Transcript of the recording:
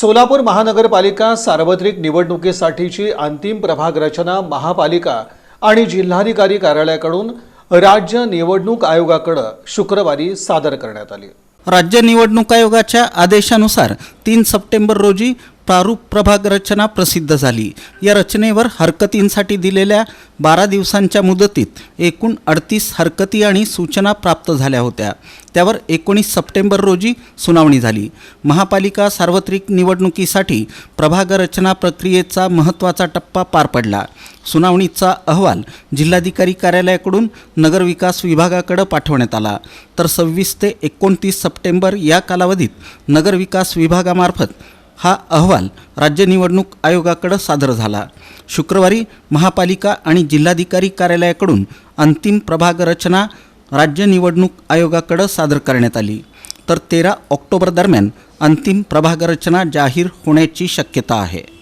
सोलापूर महानगरपालिका सार्वत्रिक निवडणुकीसाठीची अंतिम प्रभाग रचना महापालिका आणि जिल्हाधिकारी कार्यालयाकडून राज्य निवडणूक आयोगाकडे शुक्रवारी सादर करण्यात आली. राज्य निवडणूक आयोगाच्या आदेशानुसार तीन सप्टेंबर रोजी प्रारूप प्रभाग रचना प्रसिद्ध झाली. या रचनेवर हरकतींसाठी दिलेल्या बारा दिवसांच्या मुदतीत एकूण अडतीस हरकती आणि सूचना प्राप्त झाल्या होत्या. त्यावर एकोणीस सप्टेंबर रोजी सुनावणी झाली. महापालिका सार्वत्रिक निवडणुकीसाठी प्रभाग रचना प्रक्रियेचा महत्त्वाचा टप्पा पार पडला. सुनावणीचा अहवाल जिल्हाधिकारी कार्यालयाकडून नगरविकास विभागाकडे पाठवण्यात आला. तर सव्वीस ते एकोणतीस सप्टेंबर या कालावधीत नगरविकास विभागामार्फत हा अहवाल राज्य निवडणूक आयोगाकडं सादर झाला. शुक्रवारी महापालिका आणि जिल्हाधिकारी कार्यालयाकडून अंतिम प्रभाग रचना राज्य निवडणूक आयोगाकडं सादर करण्यात आली. तर तेरा ऑक्टोबर दरम्यान अंतिम प्रभाग रचना जाहीर होण्याची शक्यता आहे.